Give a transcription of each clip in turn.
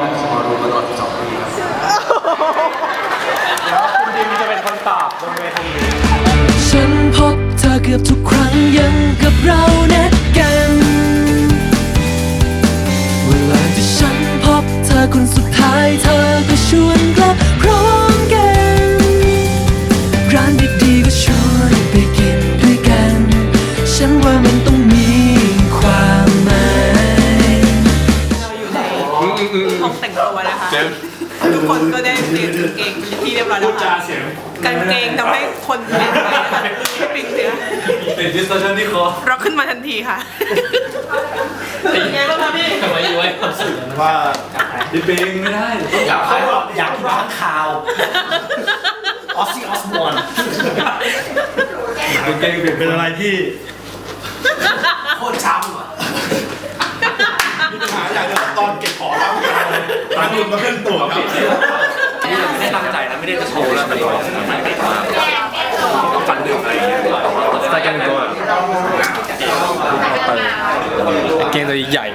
และสมารูมาตลอด12ปีครับเดี๋ยวคุณดิมจะเป็นคนตอบบนเวทีฉันพบเธอเกือบทุก ห้องแต่งตัวนะคะทุกคนก็ได้เปลี่ยนกางเกงเป็นที่เรียบร้อยแล้วค่ะกางเกงทำให้คนเปลี่ยนไปนะคะให้ปิงเสียติดดิสโทชันที่คอเราขึ้นมาทันทีค่ะ เป็นไงบ้างคะพี่ทำไมอยู่ไว้ความสุขว่าดิเบงไม่ได้อยากให้อยากกินข้างข่าวออสซี่ออสมอนเป็นเกงเป็นเป็นอะไรที่โคตรช้ำ อะมีปัญหาอย่างเดียวตอนเก็บของแล้วตอนคุณมาขึ้นตัวครับไม่ได้ตั้งใจนะไม่ได้จะโชว์แล้วแต่ว่าฟันดื่มอะไรอย่างเงี้ยสไตล์การแต่งตัวเกงตัวใหญ่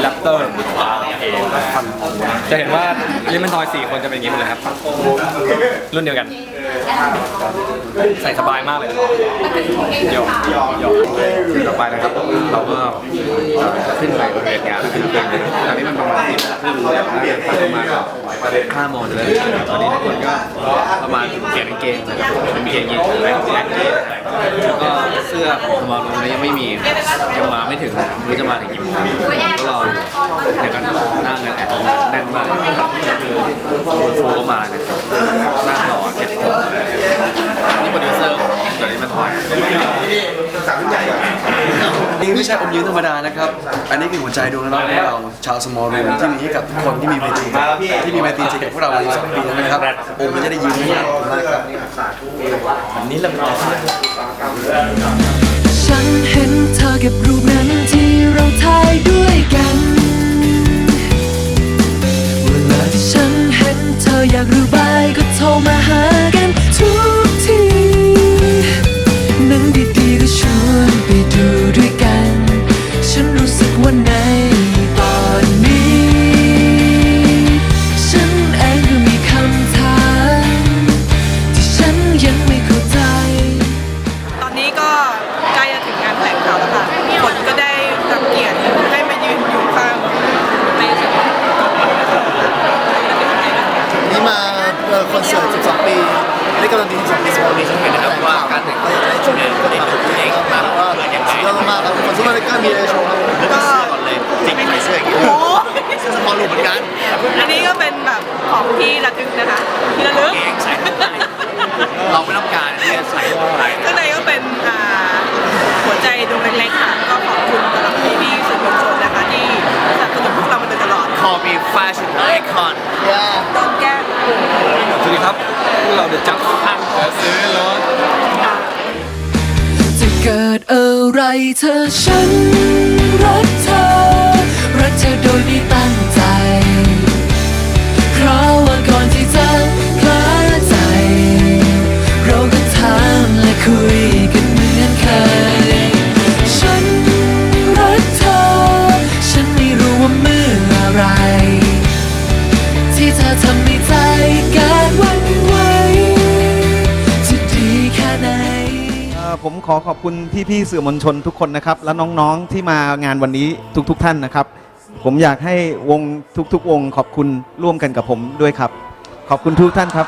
แรปเตอร์จะเห็นว่าลิมมันทอยสี่คนจะเป็นอย่างนี้หมดเลยครับ รุ่นเดียวกัน ใส่สบายมากเลยโยกโยกต่อ ไปนะครับ เราก็ขึ้นไปบนเวทีงานนะครับตอนนี้มันประมาณสี่โมงครึ่งแล้วนะประมาณห้าโมงเริ่มตอนนี้ทุกคนก็ประมาณเปลี่ยนกางเกงนะครับเป็นกางเกงยีนส์และแจ็คเก็ตแล้วก็เสื้อของมาลงนี้ยังไม่มียังมาไม่ถึงไม่รู้จะมาถึงกี่โมงก็รอเดี๋ยวกันหน้างานแอดแน่นมากคือฟูก็มานะครับนั่งรอเก็บของนี่โปรดิวเซอร์ตอนนี้มันถอย นี่ไม่ใช่อมยิ้มธรรมดานะครับ อันนี้คือหัวใจดวงน้อยของเราชาวสมอลรูมที่มีให้กับทุกคนที่มีเวทีที่มีเวทีจริงกับพวกเราในสองปีนะครับอมมันจะได้ยิ้มนะครับอันนี้ลำดับ คอนเสิร์ตมาก็มีโชว์ครับผมก็เสื้อก่อนเลยจริงใส่เสื้ออย่างนี้โอ้โหเสื้อสมอลรูมเหมือนกันอันนี้ก็เป็นแบบของที่ระลึกนะคะที่ระลึกเองใส่เข้าไปเราไม่ต้องการที่จะใส่เข้าไปข้างในก็เป็นอ่าหัวใจดวงเล็กๆค่ะก็ขอบคุณสำหรับพี่ๆสื่อมวลชนนะคะที่สนับสนุนพวกเรามาโดยตลอด คอมีแฟชั่นไอคอนโดนแกล้ง สวัสดีครับพวกเราเดอะจับพังซื้อรถจะ เกิดอะไรเธอฉันรักเธอ ผมขอขอบคุณพี่ๆสื่อมวลชนทุกคนนะครับ และน้องๆที่มางานวันนี้ทุกๆท่านนะครับ ผมอยากให้วงทุกๆ วงขอบคุณร่วมกันกับผมด้วยครับ ขอบคุณทุกท่านครับ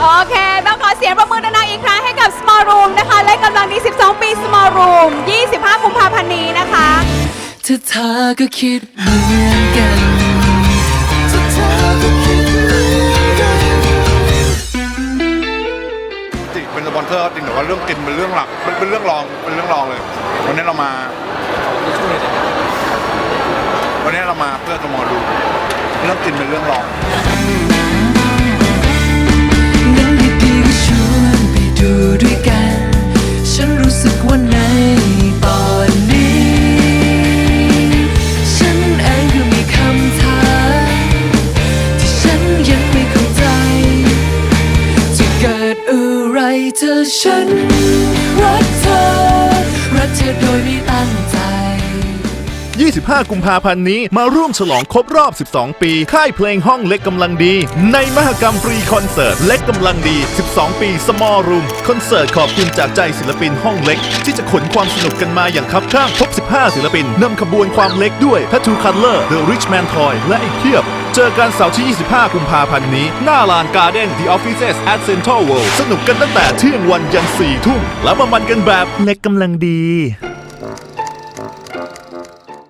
โอเค ต้องขอเสียงประมือดังๆอีกครั้งให้กับ Small Room นะคะ และกำลังนี้ 12 ปี Small Room 25กุมภาพันธ์นี้นะคะ ถ้าเธอก็คิดเหมือนกัน เป็นสปอนเซอร์จริงแต่ว่าเรื่องกินเป็นเรื่องหลักเป็นเป็นเรื่องรองเป็นเรื่องรองเลยวันนี้เรามา วันนี้เรามาเพื่อสมอดูเรื่องกินเป็นเรื่องรอง 25 กุมภาพันธ์นี้ มาร่วมฉลองครบรอบ 12 ปี ค่ายเพลงห้องเล็กกำลังดี ในมหกรรมฟรีคอนเสิร์ตเล็กกำลังดี 12 ปี Small Room คอนเสิร์ตขอบคุณจากใจศิลปินห้องเล็ก ที่จะขนความสนุกกันมาอย่างคับข้างพบ15 ศิลปินนำขบวนความเล็กด้วย Tattoo Color The Rich Man Toy และอีกเพียบเจอกันเสาร์ที่ 25 กุมภาพันธ์นี้ หน้าลานการ์เด้น The Offices at Central World สนุกกันตั้งแต่เที่ยงวันยัน4ทุ่ม แล้วมามันกันแบบเล็กกำลังดี